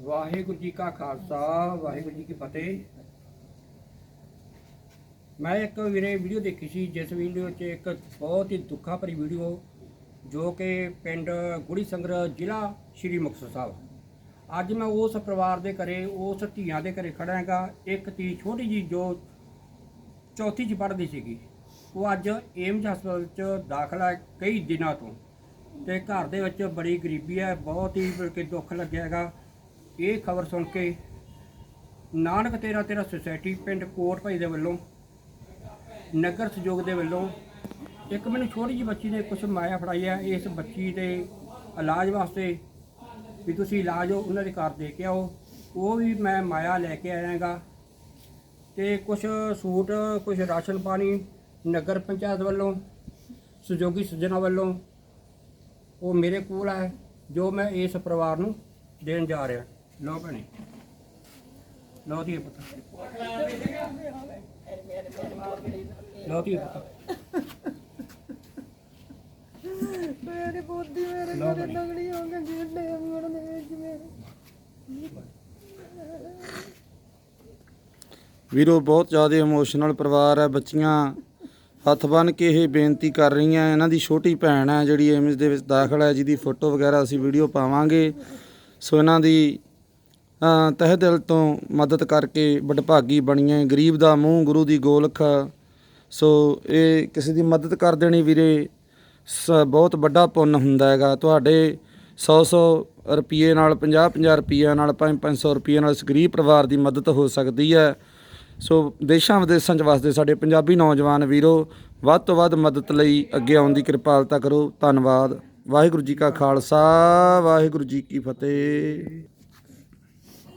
ਵਾਹਿਗੁਰੂ ਜੀ ਕਾ ਖਾਲਸਾ, ਵਾਹਿਗੁਰੂ ਜੀ ਕੀ ਫਤਿਹ। ਮੈਂ ਇੱਕ ਵੀਰੇ ਵੀਡੀਓ ਦੇਖੀ ਸੀ, ਜਿਸ ਵੀਡੀਓ 'ਚ ਇੱਕ ਬਹੁਤ ਹੀ ਦੁੱਖਾਂ ਭਰੀ ਵੀਡੀਓ ਜੋ ਕਿ ਪਿੰਡ ਗੁੜੀ ਸੰਗਰ ਜ਼ਿਲ੍ਹਾ ਸ਼੍ਰੀ ਮੁਕਤਸਰ ਸਾਹਿਬ। ਅੱਜ ਮੈਂ ਉਸ ਪਰਿਵਾਰ ਦੇ ਘਰੇ, ਉਸ ਧੀਆਂ ਦੇ ਘਰੇ ਖੜਾ ਹੈਗਾ। ਇੱਕ ਧੀ ਛੋਟੀ ਜੀ ਜੋ ਚੌਥੀ 'ਚ ਪੜ੍ਹਦੀ ਸੀਗੀ। ਉਹ ਅੱਜ ਏਮਜ ਹਸਪਤਾਲ 'ਚ ਦਾਖਲਾ ਹੈ ਕਈ ਦਿਨਾਂ ਤੋਂ ਤੇ ਘਰ ਦੇ ਵਿੱਚ ਬੜੀ ਗਰੀਬੀ ਹੈ, ਬਹੁਤ ਹੀ ਬਲਕਿ ਦੁੱਖ ਲੱਗਿਆ ਹੈਗਾ। ਇਹ ਖਬਰ ਸੁਣ ਕੇ ਨਾਨਕ ਤੇਰਾ ਤੇਰਾ ਸੁਸਾਇਟੀ ਪਿੰਡ ਕੋਟ ਭਾਈ ਦੇ ਵੱਲੋਂ, ਨਗਰ ਸਹਿਯੋਗ ਦੇ ਵੱਲੋਂ ਇੱਕ ਮੈਨੂੰ ਛੋਟੀ ਜਿਹੀ ਬੱਚੀ ਨੇ ਕੁਝ ਮਾਇਆ ਫੜਾਈ ਹੈ ਇਸ ਬੱਚੀ ਦੇ ਇਲਾਜ ਵਾਸਤੇ ਵੀ ਤੁਸੀਂ ਇਲਾਜ ਉਹਨਾਂ ਦੇ ਘਰ ਦੇ ਕੇ ਆਓ। ਉਹ ਵੀ ਮੈਂ ਮਾਇਆ ਲੈ ਕੇ ਆਇਆਗਾ ਤੇ ਕੁਝ ਸੂਟ ਕੁਝ ਰਾਸ਼ਨ ਪਾਣੀ ਨਗਰ ਪੰਚਾਇਤ ਵੱਲੋਂ, ਸਹਿਯੋਗੀ ਸੱਜਣਾ ਵੱਲੋਂ ਉਹ ਮੇਰੇ ਕੋਲ ਹੈ ਜੋ ਮੈਂ ਇਸ ਪਰਿਵਾਰ ਨੂੰ ਦੇਣ ਜਾ ਰਿਹਾ। ਲਓ ਭੈਣੇ। ਲਓ ਦੀ ਪਤਾ। ਲਓ ਦੀ ਪਤਾ। ਮੇਰੇ ਬੋਦੀ ਮੇਰੇ ਲਓ। ਨਗੜੀ ਹੋ ਗਈ ਜਿੱਡੇ ਮੋੜ ਦੇ ਵਿੱਚ ਮੇਰੇ ਵੀਰੋ ਬਹੁਤ ਜ਼ਿਆਦਾ ਇਮੋਸ਼ਨਲ ਪਰਿਵਾਰ ਹੈ ਬੱਚੀਆਂ। ਹੱਥ ਬੰਨ ਕੇ ਇਹ ਬੇਨਤੀ ਕਰ ਰਹੀਆਂ ਇਹਨਾਂ ਦੀ ਛੋਟੀ ਭੈਣ ਹੈ ਜਿਹੜੀ ਏਮਸ ਦੇ ਵਿੱਚ ਦਾਖਲ ਹੈ ਜਿਹਦੀ ਫੋਟੋ ਵਗੈਰਾ ਅਸੀਂ ਵੀਡੀਓ ਪਾਵਾਂਗੇ। ਸੋ ਇਹਨਾਂ ਦੀ ਤਹਿ ਦਿਲ ਤੋਂ ਮਦਦ ਕਰਕੇ ਵਡਭਾਗੀ ਬਣੀਏ। ਗਰੀਬ ਦਾ ਮੂੰਹ ਗੁਰੂ ਦੀ ਗੋਲਖ। ਸੋ ਇਹ ਕਿਸੇ ਦੀ ਮਦਦ ਕਰ ਦੇਣੀ ਵੀਰੇ, ਸ- ਬਹੁਤ ਵੱਡਾ ਪੁੰਨ ਹੁੰਦਾ ਹੈਗਾ। ਤੁਹਾਡੇ 100-100 ਰੁਪਏ ਨਾਲ 50-50 ਰੁਪਏ ਨਾਲ 5-500 ਰੁਪਏ ਨਾਲ ਇਸ ਗਰੀਬ ਪਰਿਵਾਰ ਦੀ ਮਦਦ ਹੋ ਸਕਦੀ ਹੈ। ਸੋ ਦੇਸ਼ਾਂ ਵਿਦੇਸ਼ਾਂ 'ਚ ਵਸਦੇ ਸਾਡੇ ਪੰਜਾਬੀ ਨੌਜਵਾਨ ਵੀਰੋ, ਵੱਧ ਤੋਂ ਵੱਧ ਮਦਦ ਲਈ ਅੱਗੇ ਆਉਣ ਦੀ ਕਿਰਪਾਲਤਾ ਕਰੋ। ਧੰਨਵਾਦ। ਵਾਹਿਗੁਰੂ ਜੀ ਕਾ ਖਾਲਸਾ, ਵਾਹਿਗੁਰੂ ਜੀ ਕੀ ਫਤਿਹ।